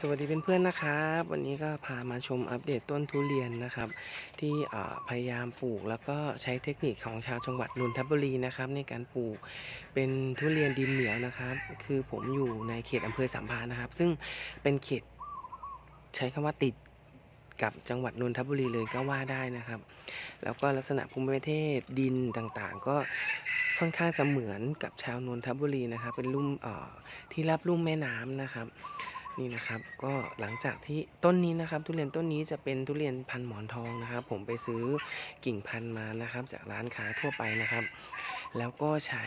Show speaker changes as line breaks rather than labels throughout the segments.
สวัสดีเพื่อนๆนะครับ วันนี้ก็พามาชมอัปเดตต้นทุเรียนนะครับ ที่พยายามปลูกแล้วก็ใช้เทคนิคของชาวจังหวัดนนทบุรีนะครับ ในการปลูกเป็นทุเรียนดินเหนียวนะครับ คือผมอยู่ในเขตอำเภอสามพรานนะครับ ซึ่งเป็นเขตใช้คำว่าติดกับจังหวัดนนทบุรีเลยก็ว่าได้นะครับ แล้วก็ลักษณะภูมิประเทศดินต่างๆ ก็ค่อนข้างจะเหมือนกับชาวนนทบุรีนะครับ เป็นลุ่มที่รับลุ่มแม่น้ำนะครับ นี่นะครับก็หลังจากที่ต้นนี้นะครับ ทุเรียนต้นนี้จะเป็นทุเรียนพันหมอนทองนะครับ ผมไปซื้อกิ่งพันมานะครับ จากร้านค้าทั่วไปนะครับ แล้วก็ใช้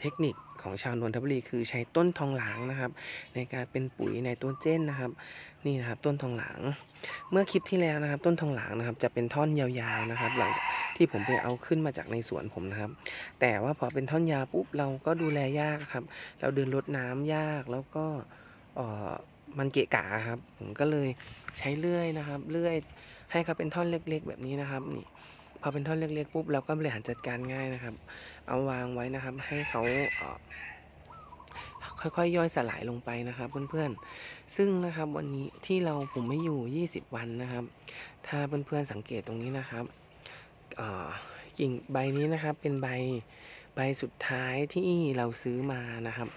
เทคนิคของชาวนนทบุรีคือใช้ต้นทองหลางนะครับ ในการเป็นปุ๋ยในต้นเจนนะครับ นี่นะครับต้นทองหลาง เมื่อคลิปที่แล้วนะครับ ต้นทองหลางนะครับ จะเป็นท่อนยาวๆนะครับ หลังจาก ที่ผมไปเอาขึ้นมาจากในสวนผมนะครับ แต่ว่าพอเป็นท่อนยาปุ๊บเราก็ดูแลยากครับ เราเดินรดน้ำยากแล้วก็มันเกะกะครับ ผมก็เลยใช้เลื่อยนะครับเลื่อยให้เขาเป็นท่อนเล็ก ๆ แบบนี้นะครับนี่พอเป็นท่อนเล็กๆปุ๊บเราก็บริหารจัดการง่ายนะครับ เอาวางไว้นะครับ ให้เขาค่อยๆย่อยสลายลงไปนะครับ เพื่อนๆ ซึ่งนะครับวันนี้ที่เราผมไม่อยู่ 20 วันนะครับ ถ้าเพื่อนๆสังเกตตรงนี้นะครับ กิ่งใบนี้นะครับเป็นใบใบสุดท้ายที่เราซื้อมานะครับ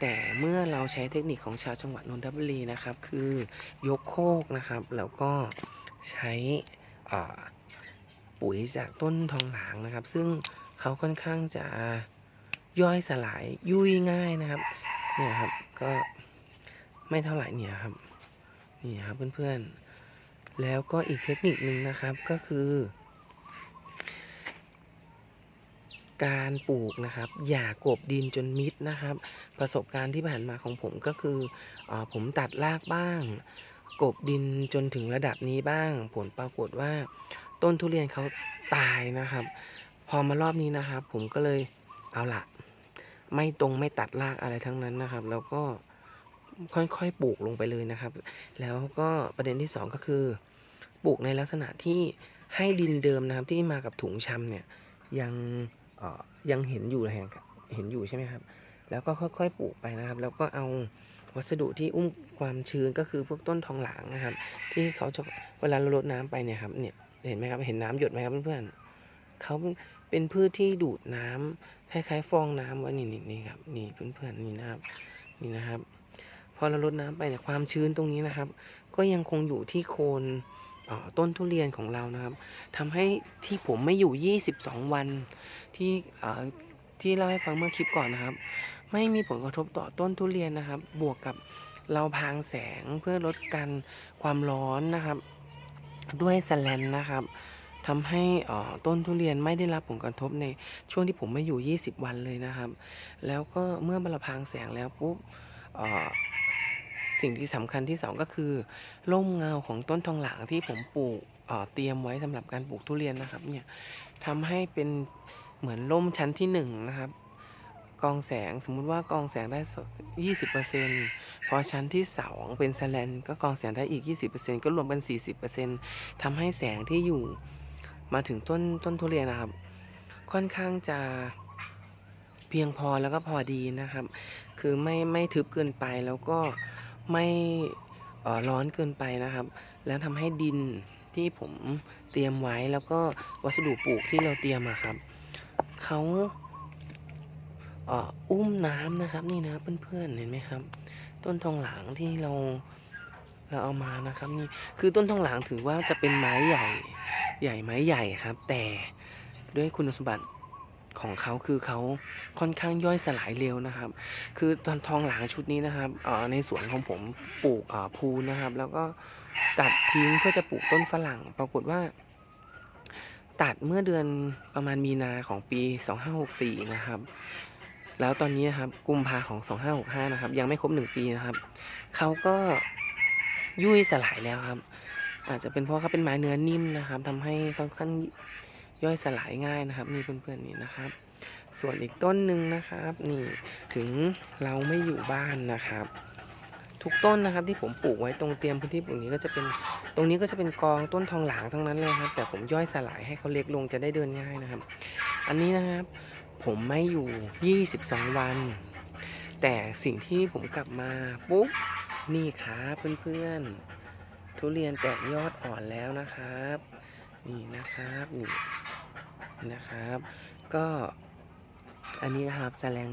แต่เมื่อเราใช้เทคนิคของชาวจังหวัดนนทบุรีนะครับ คือยกโคกนะครับ แล้วก็ใช้อ่าปุ๋ยจากต้นทองหลางนะครับ ซึ่งเขาค่อนข้างจะย่อยสลายยุ่ยง่ายนะครับเนี่ยครับก็ไม่เท่าไหร่เนี่ยครับนี่ครับเพื่อนๆแล้วก็อีกเทคนิคหนึ่งนะครับก็คือ การปลูกนะครับ อย่ากบดินจนมิดนะครับ ประสบการณ์ที่ผ่านมาของผมก็คืออผมตัดรากบ้าง กบดินจนถึงระดับนี้บ้าง ผลปรากฏว่า ต้นทุเรียนเขาตายนะครับ พอมารอบนี้นะครับ ผมก็เลยเอาละไม่ตรงไม่ตัดรากอะไรทั้งนั้นนะครับ แล้วก็ค่อยๆปลูกลงไปเลยนะครับ แล้วก็ประเด็นที่สองก็คือ ปลูกในลักษณะที่ให้ดินเดิมนะครับที่มากับถุงชำเนี่ยยัง ยังเห็นอยู่เลยครับเห็นอยู่ใช่ไหมครับ แล้วก็ค่อยๆปลูกไปนะครับ แล้วก็เอาวัสดุที่อุ้มความชื้นก็คือพวกต้นทองหลางนะครับ ที่เขาจะเวลาเรารดน้ำไปเนี่ยครับเนี่ยเห็นไหมครับเห็นน้ำหยดไหมครับเพื่อนๆเขาเป็นพืชที่ดูดน้ำคล้ายๆฟองน้ำไว้นี่นี่นี่ครับนี่เพื่อนๆนี่นะครับนี่นะครับ พอเรารดน้ำไปเนี่ยความชื้นตรงนี้นะครับ ก็ยังคงอยู่ที่โคน ต้นทุเรียนของเรานะครับทำให้ที่ผมไม่อยู่ 22 วันที่ที่เล่าให้ฟังเมื่อคลิปก่อนนะครับ ไม่มีผลกระทบต่อต้นทุเรียนนะครับ บวกกับเราพางแสงเพื่อลดการความร้อนนะครับ ด้วยแสแลนนะครับทำให้อ่อต้นทุเรียนไม่ได้รับผลกระทบในช่วงที่ผมไม่อยู่ 20 วันเลยนะครับ แล้วก็เมื่อเราพางแสงแล้วปุ๊บ สิ่งที่สำคัญที่สองก็คือร่มเงาของต้นทองหลางที่ผมปลูกเเตรียมไว้สำหรับการปลูกทุเรียนนะครับเนี่ยทำให้เป็นเหมือนร่มชั้นที่หนึ่งนะครับกองแสงสมมุติว่ากองแสงได้ยี่สิบเปอร์เซ็นพอชั้นที่สองเป็นแสแลนก็กองแสงได้อีกยี่สิบเปอร์เซ็นก็รวมเป็นสี่สิบเปอร์เซ็นทำให้แสงที่อยู่มาถึงต้นต้นทุเรียนนะครับ ค่อนข้างจะเพียงพอแล้วก็พอดีนะครับ คือไม่ไม่ทึบเกินไปแล้วก็ ไม่ร้อนเกินไปนะครับ แล้วทำให้ดินที่ผมเตรียมไว้แล้วก็วัสดุปลูกที่เราเตรียมอะครับเขาอุ้มน้ำนะครับนี่นะเพื่อนๆเห็นไหมครับ ต้นทองหลางที่เราเราเอามานะครับนี่คือต้นทองหลางถือว่าจะเป็นไม้ใหญ่ใหญ่ไม้ใหญ่ครับ แต่ด้วยคุณสมบัติ ของเขาคือเขาค่อนข้างย่อยสลายเร็วนะครับ คือตอนทองหลางชุดนี้นะครับในสวนของผมปลูกพูนนะครับ แล้วก็ตัดทิ้งเพื่อจะปลูกต้นฝรั่ง ปรากฏว่า ตัดเมื่อเดือนประมาณมีนาของปี 2564 นะครับ แล้วตอนนี้นะครับกุมภาของ 2565 นะครับ ยังไม่ครบ 1 ปีนะครับเขาก็ยุ่ยสลายแล้วครับ อาจจะเป็นเพราะเขาเป็นไม้เนื้อนิ่มนะครับทำให้ค่อนข้าง ย่อยสลายง่ายนะครับ นี่เพื่อนๆนี่นะครับ ส่วนอีกต้นหนึ่งนะครับ นี่ถึงเราไม่อยู่บ้านนะครับ ทุกต้นนะครับที่ผมปลูกไว้ตรงเตรียมพื้นที่ปลูกนี้ก็จะเป็นตรงนี้ก็จะเป็นกองต้นทองหลางทั้งนั้นเลยครับ แต่ผมย่อยสลายให้เขาเล็กลงจะได้เดินง่ายนะครับ อันนี้นะครับ ผมไม่อยู่ 22 วัน แต่สิ่งที่ผมกลับมาปุ๊บนี่ครับเพื่อนๆทุเรียนแตกยอดอ่อนแล้วนะครับ นี่นะครับนี่ นะครับ ก็อันนี้นะครับแสลง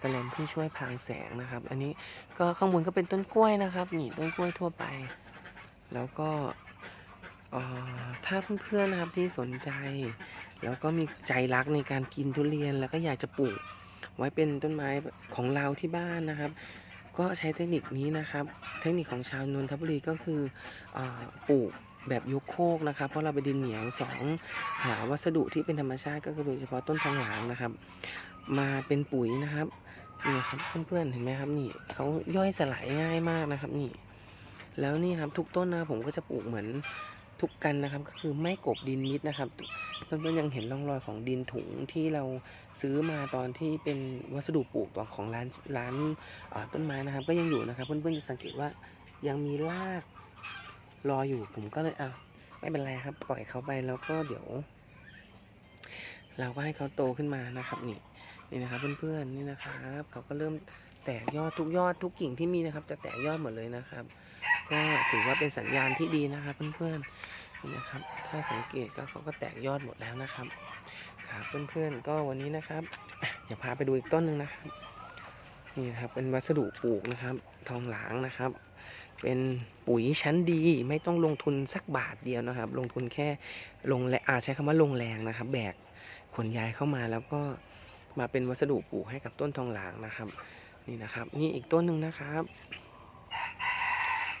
แสลงที่ช่วยพรางแสงนะครับ อันนี้ก็ข้างบนก็เป็นต้นกล้วยนะครับ นี่ต้นกล้วยทั่วไป แล้วก็ถ้าเพื่อนๆนะครับที่สนใจ แล้วก็มีใจรักในการกินทุเรียนแล้วก็อยากจะปลูก ไว้เป็นต้นไม้ของเราที่บ้านนะครับ ก็ใช้เทคนิคนี้นะครับ เทคนิคของชาวนนทบุรีก็คืออปลูก แบบยกโคกนะครับ เพราะเราไปดินเหนียวสองหาวัสดุที่เป็นธรรมชาติก็คือโดยเฉพาะต้นทองหลางนะครับ มาเป็นปุ๋ยนะครับนี่ครับเพื่อนๆเห็นไหมครับนี่เขาย่อยสลายง่ายมากนะครับนี่ แล้วนี่ครับทุกต้นนะครับผมก็จะปลูกเหมือนทุกกันนะครับ ก็คือไม่กบดินมิดนะครับเพื่อนๆยังเห็นร่องรอยของดินถุงที่เราซื้อมาตอนที่เป็นวัสดุปลูกตัวของร้านร้านต้นไม้นะครับ ก็ยังอยู่นะครับ เพื่อนๆจะสังเกตว่ายังมีราก รออยู่ผมก็เลยอะไม่เป็นไรครับ ปล่อยเขาไปแล้วก็เดี๋ยว เราก็ให้เขาโตขึ้นมานะครับ นี่นี่นะครับเพื่อนๆนี่นะครับเขาก็เริ่มแตกยอดทุกยอดทุกกิ่งที่มีนะครับ จะแตกยอดหมดเลยนะครับ ก็ถือว่าเป็นสัญญาณที่ดีนะครับ เพื่อนๆนี่นะครับ ถ้าสังเกตก็เขาก็แตกยอดหมดแล้วนะครับครับเพื่อนๆก็วันนี้นะครับอะเดี๋ยวพาไปดูอีกต้นหนึ่งนะครับ นี่นะครับเป็นวัสดุปลูกนะครับ ทองหลางนะครับ เป็นปุ๋ยชั้นดีไม่ต้องลงทุนสักบาทเดียวนะครับ ลงทุนแค่ลงแรงอาใช้คำว่าลงแรงนะครับ แบกขนย้ายเข้ามาแล้วก็มาเป็นวัสดุปลูกให้กับต้นทองหลางนะครับ นี่นะครับ นี่อีกต้นหนึ่งนะครับ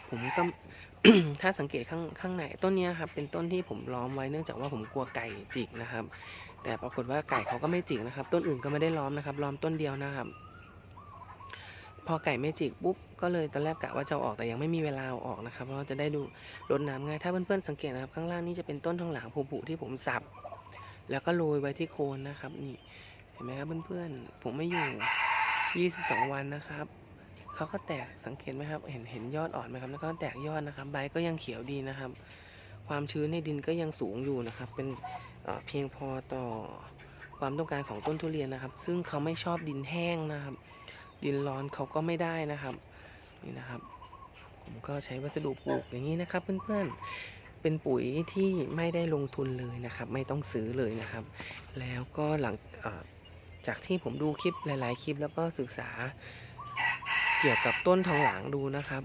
ผมก็ถ้าสังเกตข้างข้างในต้นนี้ครับ เป็นต้นที่ผมล้อมไว้เนื่องจากว่าผมกลัวไก่จิกนะครับ แต่ปรากฏว่าไก่เขาก็ไม่จิกนะครับ ต้นอื่นก็ไม่ได้ล้อมนะครับ ล้อมต้นเดียวนะครับ พอไก่ไม่จิกปุ๊บก็เลยตอนแรกกะว่าจะออกแต่ยังไม่มีเวลาออกนะครับ เพราะจะได้ดูรดน้ำง่าย ถ้าเพื่อนๆสังเกตนะครับ ข้างล่างนี่จะเป็นต้นทองหลางผุๆที่ผมสับ แล้วก็โรยไว้ที่โคนนะครับ นี่เห็นไหมครับเพื่อนๆผมไม่อยู่ 22 วันนะครับเขาก็แตกสังเกตไหมครับ เห็นเห็นยอดอ่อนไหมครับ แล้วก็แตกยอดนะครับ ใบก็ยังเขียวดีนะครับ ความชื้นในดินก็ยังสูงอยู่นะครับ เป็นเเพียงพอต่อความต้องการของต้นทุเรียนนะครับ ซึ่งเขาไม่ชอบดินแห้งนะครับ ดินร้อนเขาก็ไม่ได้นะครับนี่นะครับ ผมก็ใช้วัสดุปลูกอย่างนี้นะครับเพื่อนๆเป็นปุ๋ยที่ไม่ได้ลงทุนเลยนะครับ ไม่ต้องซื้อเลยนะครับ แล้วก็หลังจากที่ผมดูคลิปหลาย ๆ คลิปแล้วก็ศึกษาเกี่ยวกับต้นทองหลางดูนะครับ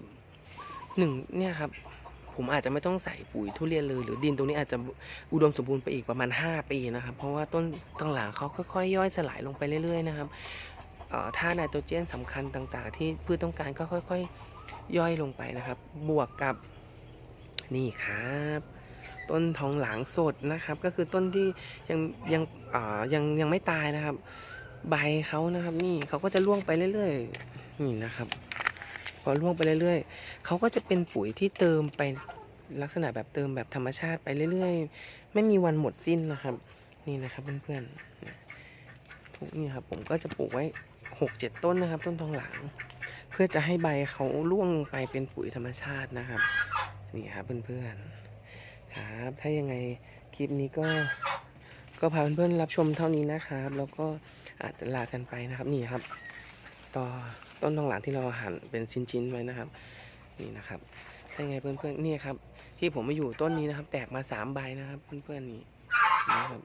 หนึ่งเนี่ยครับผมอาจจะไม่ต้องใส่ปุ๋ยทุเรียนเลย หรือดินตรงนี้อาจจะอุดมสมบูรณ์ไปอีกประมาณ 5 ปีนะครับ เพราะว่าต้นทองหลางเขาค่อยๆย่อยสลายลงไปเรื่อย ๆ นะครับ ธาตุไนโตรเจนสำคัญต่างๆ ที่พืชต้องการก็ค่อยๆ ย่อยลงไปนะครับ บวกกับนี่ครับ ต้นทองหลางสดนะครับ ก็คือต้นที่ยังยังยังยังไม่ตายนะครับ ใบเขานะครับ นี่เขาก็จะร่วงไปเรื่อยๆนี่นะครับพอร่วงไปเรื่อยๆเขาก็จะเป็นปุ๋ยที่เติมไปลักษณะแบบเติมแบบธรรมชาติไปเรื่อยๆ ไม่มีวันหมดสิ้นนะครับ นี่นะครับเพื่อนๆนี่ครับผมก็จะปลูกไว้ หกเจ็ดต้นนะครับ ต้นทองหลางเพื่อจะให้ใบเขาร่วงไปเป็นปุ๋ยธรรมชาตินะครับ นี่ครับเพื่อนๆครับ ถ้ายังไงคลิปนี้ก็ก็พาเพื่อนๆรับชมเท่านี้นะครับ แล้วก็อาจจะลากันไปนะครับนี่ครับ ต่อต้นทองหลางที่เราหั่นเป็นชิ้นๆไว้นะครับ นี่นะครับถ้ายังไงเพื่อนๆนี่ครับ ที่ผมมาอยู่ต้นนี้นะครับ แตกมาสามใบนะครับ เพื่อนๆนี่นะครับ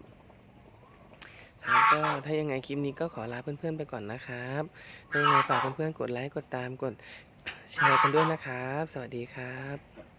ครับก็ถ้ายังไงคลิปนี้ก็ขอลาเพื่อนๆไปก่อนนะครับถ้ายังไงฝากเพื่อนๆกดไลค์กดตามกดแชร์กันด้วยนะครับ สวัสดีครับ